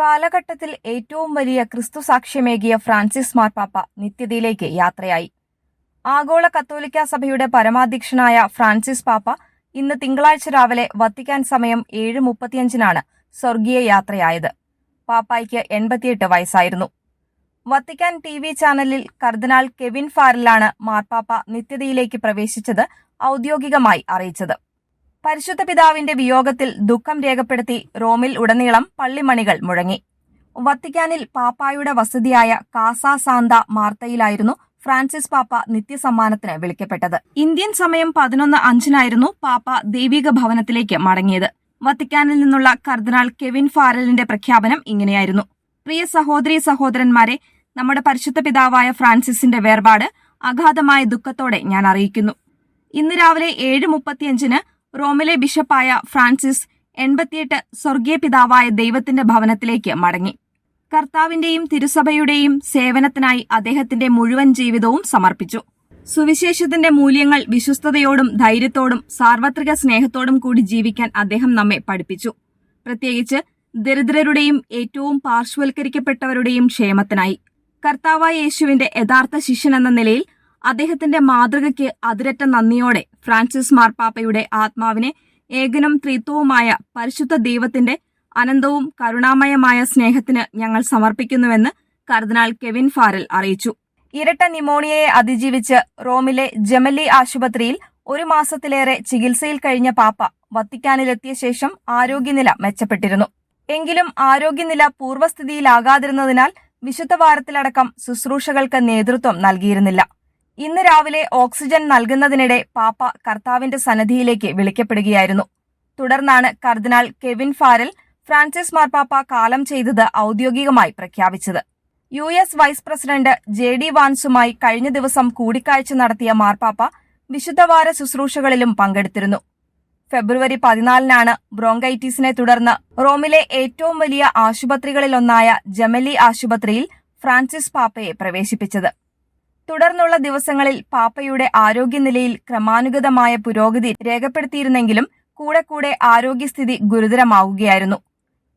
കാലഘട്ടത്തിൽ ഏറ്റവും വലിയ ക്രിസ്തു സാക്ഷ്യമേകിയ ഫ്രാൻസിസ് മാർപ്പാപ്പ നിത്യതയിലേക്ക് യാത്രയായി. ആഗോള കത്തോലിക്ക സഭയുടെ പരമാധ്യക്ഷനായ ഫ്രാൻസിസ് പാപ്പ ഇന്ന് തിങ്കളാഴ്ച രാവിലെ വത്തിക്കാൻ സമയം ഏഴ് മുപ്പത്തിയഞ്ചിനാണ് സ്വർഗീയ യാത്രയായത്. പാപ്പായ്ക്ക് എൺപത്തിയെട്ട് വയസ്സായിരുന്നു. വത്തിക്കാൻ ടി വി ചാനലിൽ കർദിനാൾ കെവിൻ ഫാരലാണ് മാർപ്പാപ്പ നിത്യതയിലേക്ക് പ്രവേശിച്ചത് ഔദ്യോഗികമായി അറിയിച്ചത്. പരിശുദ്ധ പിതാവിന്റെ വിയോഗത്തിൽ ദുഃഖം രേഖപ്പെടുത്തി റോമിൽ ഉടനീളം പള്ളിമണികൾ മുഴങ്ങി. വത്തിക്കാനിൽ പാപ്പായുടെ വസതിയായ കാസ സാന്ത മാർത്തയിലായിരുന്നു ഫ്രാൻസിസ് പാപ്പ നിത്യസമ്മാനത്തിന് വിളിക്കപ്പെട്ടത്. ഇന്ത്യൻ സമയം പതിനൊന്ന് അഞ്ചിനായിരുന്നു പാപ്പ ദൈവിക ഭവനത്തിലേക്ക് മടങ്ങിയത്. വത്തിക്കാനിൽ നിന്നുള്ള കർദിനാൾ കെവിൻ ഫാരലിന്റെ പ്രഖ്യാപനം ഇങ്ങനെയായിരുന്നു. പ്രിയ സഹോദരി സഹോദരന്മാരെ നമ്മുടെ പരിശുദ്ധ പിതാവായ ഫ്രാൻസിസിന്റെ വേർപാട് അഗാധമായ ദുഃഖത്തോടെ ഞാൻ അറിയിക്കുന്നു. ഇന്ന് രാവിലെ ഏഴ് മുപ്പത്തിയഞ്ചിന് റോമിലെ ബിഷപ്പായ ഫ്രാൻസിസ് എൺപത്തിയെട്ട് സ്വർഗീയ പിതാവായ ദൈവത്തിന്റെ ഭവനത്തിലേക്ക് മടങ്ങി. കർത്താവിന്റെയും തിരുസഭയുടെയും സേവനത്തിനായി അദ്ദേഹത്തിന്റെ മുഴുവൻ ജീവിതവും സമർപ്പിച്ചു. സുവിശേഷത്തിന്റെ മൂല്യങ്ങൾ വിശ്വസ്തയോടും ധൈര്യത്തോടും സാർവത്രിക സ്നേഹത്തോടും കൂടി ജീവിക്കാൻ അദ്ദേഹം നമ്മെ പഠിപ്പിച്ചു. പ്രത്യേകിച്ച് ദരിദ്രരുടെയും ഏറ്റവും പാർശ്വവൽക്കരിക്കപ്പെട്ടവരുടെയും ക്ഷേമത്തിനായി. കർത്താവായ യേശുവിന്റെ യഥാർത്ഥ ശിഷ്യൻ എന്ന നിലയിൽ അദ്ദേഹത്തിന്റെ മാതൃകയ്ക്ക് അതിരറ്റ നന്ദിയോടെ ഫ്രാൻസിസ് മാർപ്പാപ്പയുടെ ആത്മാവിനെ ഏകനും ത്രിത്വവുമായ പരിശുദ്ധ ദൈവത്തിന്റെ അനന്തവും കരുണാമയമായ സ്നേഹത്തിന് ഞങ്ങൾ സമർപ്പിക്കുന്നുവെന്ന് കർദിനാൾ കെവിൻ ഫാരൽ അറിയിച്ചു. ഇരട്ട നിമോണിയയെ അതിജീവിച്ച് റോമിലെ ജമലി ആശുപത്രിയിൽ ഒരു മാസത്തിലേറെ ചികിത്സയിൽ കഴിഞ്ഞ പാപ്പ വത്തിക്കാനിലെത്തിയ ശേഷം ആരോഗ്യനില മെച്ചപ്പെട്ടിരുന്നു. എങ്കിലും ആരോഗ്യനില പൂർവസ്ഥിതിയിലാകാതിരുന്നതിനാൽ വിശുദ്ധ വാരത്തിലടക്കം ശുശ്രൂഷകൾക്ക് നേതൃത്വം നൽകിയിരുന്നില്ല. ഇന്ന് രാവിലെ ഓക്സിജൻ നൽകുന്നതിനിടെ പാപ്പ കർത്താവിന്റെ സന്നദ്ധിയിലേക്ക് വിളിക്കപ്പെടുകയായിരുന്നു. തുടർന്നാണ് കർദിനാൾ കെവിൻ ഫാരൽ ഫ്രാൻസിസ് മാർപ്പാപ്പ കാലം ചെയ്തത് ഔദ്യോഗികമായി പ്രഖ്യാപിച്ചത്. U S vice president J D വാൻസുമായി കഴിഞ്ഞ ദിവസം കൂടിക്കാഴ്ച നടത്തിയ മാർപ്പാപ്പ വിശുദ്ധവാര ശുശ്രൂഷകളിലും പങ്കെടുത്തിരുന്നു. ഫെബ്രുവരി പതിനാലിനാണ് ബ്രോങ്കൈറ്റിസിനെ തുടർന്ന് റോമിലെ ഏറ്റവും വലിയ ആശുപത്രികളിലൊന്നായ ജമലി ആശുപത്രിയിൽ ഫ്രാൻസിസ് പാപ്പയെ പ്രവേശിപ്പിച്ചത്. തുടർന്നുള്ള ദിവസങ്ങളിൽ പാപ്പയുടെ ആരോഗ്യനിലയിൽ ക്രമാനുഗതമായ പുരോഗതി രേഖപ്പെടുത്തിയിരുന്നെങ്കിലും കൂടെ കൂടെ ആരോഗ്യസ്ഥിതി ഗുരുതരമാവുകയായിരുന്നു.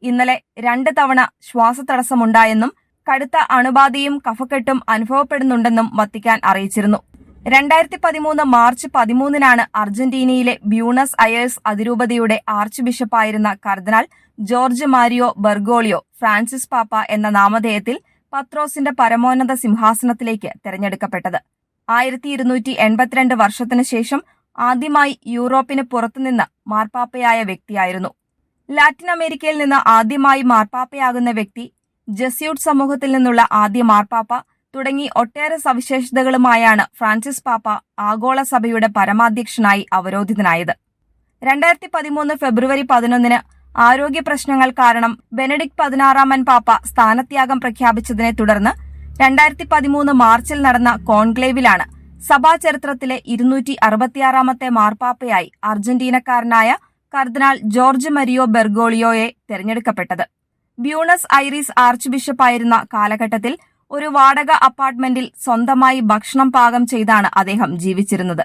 ഇന്നലെ രണ്ട് തവണ ശ്വാസതടസ്സമുണ്ടായെന്നും കടുത്ത അണുബാധയും കഫക്കെട്ടും അനുഭവപ്പെടുന്നുണ്ടെന്നും വത്തിക്കാൻ അറിയിച്ചിരുന്നു. രണ്ടായിരത്തി പതിമൂന്ന് മാർച്ച് പതിമൂന്നിനാണ് അർജന്റീനയിലെ ബ്യൂണസ് അയേഴ്സ് അതിരൂപതയുടെ ആർച്ച് ബിഷപ്പായിരുന്ന കർദിനാൾ ജോർജ് മാരിയോ ബെർഗോളിയോ ഫ്രാൻസിസ് പാപ്പ എന്ന നാമധേയത്തിൽ പത്രോസിന്റെ പരമോന്നത സിംഹാസനത്തിലേക്ക് തെരഞ്ഞെടുക്കപ്പെട്ടത്. ആയിരത്തി ഇരുന്നൂറ്റി എൺപത്തിരണ്ട് വർഷത്തിനു ശേഷം ആദ്യമായി യൂറോപ്പിന് പുറത്തുനിന്ന് മാർപ്പാപ്പയായ വ്യക്തിയായിരുന്നു. ലാറ്റിൻ അമേരിക്കയിൽ നിന്ന് ആദ്യമായി മാർപ്പാപ്പയാകുന്ന വ്യക്തി ജസ്യൂട്ട് സമൂഹത്തിൽ നിന്നുള്ള ആദ്യ മാർപ്പാപ്പ തുടങ്ങി ഒട്ടേറെ സവിശേഷതകളുമായാണ് ഫ്രാൻസിസ് പാപ്പ ആഗോള സഭയുടെ പരമാധ്യക്ഷനായി അവരോധിതനായത്. രണ്ടായിരത്തി പതിമൂന്ന് ഫെബ്രുവരി പതിനൊന്നിന് ആരോഗ്യ പ്രശ്നങ്ങൾ കാരണം ബെനഡിക്ട് പതിനാറാമൻ പാപ്പ സ്ഥാനത്യാഗം പ്രഖ്യാപിച്ചതിനെ തുടർന്ന് രണ്ടായിരത്തി പതിമൂന്ന് മാർച്ചിൽ നടന്ന കോൺക്ലേവിലാണ് സഭാ ചരിത്രത്തിലെ ഇരുന്നൂറ്റി അറുപത്തിയാറാമത്തെ മാർപ്പാപ്പയായി അർജന്റീനക്കാരനായ കർദിനാൾ ജോർജ് മരിയോ ബെർഗോളിയോയെ തെരഞ്ഞെടുക്കപ്പെട്ടത്. ബ്യൂണസ് ഐറിസ് ആർച്ച് ബിഷപ്പായിരുന്ന കാലഘട്ടത്തിൽ ഒരു വാടക അപ്പാർട്ട്മെന്റിൽ സ്വന്തമായി ഭക്ഷണം പാകം ചെയ്താണ് അദ്ദേഹം ജീവിച്ചിരുന്നത്.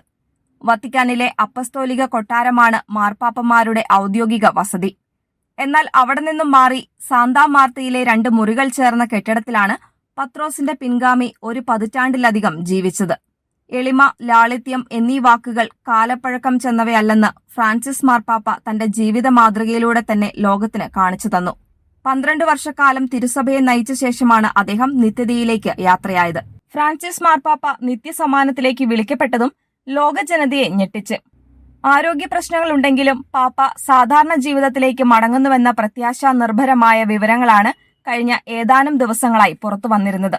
വത്തിക്കാനിലെ അപ്പസ്തോലിക കൊട്ടാരമാണ് മാർപ്പാപ്പമാരുടെ ഔദ്യോഗിക വസതി. എന്നാൽ അവിടെ നിന്നും മാറി സാന്താ മാർത്തയിലെ രണ്ട് മുറികൾ ചേർന്ന കെട്ടിടത്തിലാണ് പത്രോസിന്റെ പിൻഗാമി ഒരു പതിറ്റാണ്ടിലധികം ജീവിച്ചത്. എളിമ ലാളിത്യം എന്നീ വാക്കുകൾ കാലപ്പഴക്കം ചെന്നവയല്ലെന്ന് ഫ്രാൻസിസ് മാർപ്പാപ്പ തന്റെ ജീവിത മാതൃകയിലൂടെ തന്നെ ലോകത്തിന് കാണിച്ചു തന്നു. പന്ത്രണ്ട് വർഷക്കാലം തിരുസഭയെ നയിച്ച ശേഷമാണ് അദ്ദേഹം നിത്യതയിലേക്ക് യാത്രയായത്. ഫ്രാൻസിസ് മാർപ്പാപ്പ നിത്യസമ്മാനത്തിലേക്ക് വിളിക്കപ്പെട്ടതും ലോകജനതയെ ഞെട്ടിച്ച്. ആരോഗ്യ പ്രശ്നങ്ങളുണ്ടെങ്കിലും പാപ്പ സാധാരണ ജീവിതത്തിലേക്ക് മടങ്ങുന്നുവെന്ന പ്രത്യാശ നിർഭരമായ വിവരങ്ങളാണ് കഴിഞ്ഞ ഏതാനും ദിവസങ്ങളായി പുറത്തു വന്നിരുന്നത്.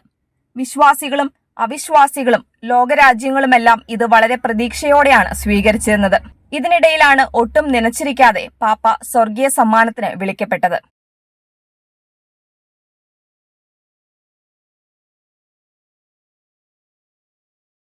വിശ്വാസികളും അവിശ്വാസികളും ലോകരാജ്യങ്ങളുമെല്ലാം ഇത് വളരെ പ്രതീക്ഷയോടെയാണ് സ്വീകരിച്ചിരുന്നത്. ഇതിനിടയിലാണ് ഒട്ടും നനച്ചിരിക്കാതെ പാപ്പ സ്വർഗീയ സമ്മാനത്തിന് വിളിക്കപ്പെട്ടത്.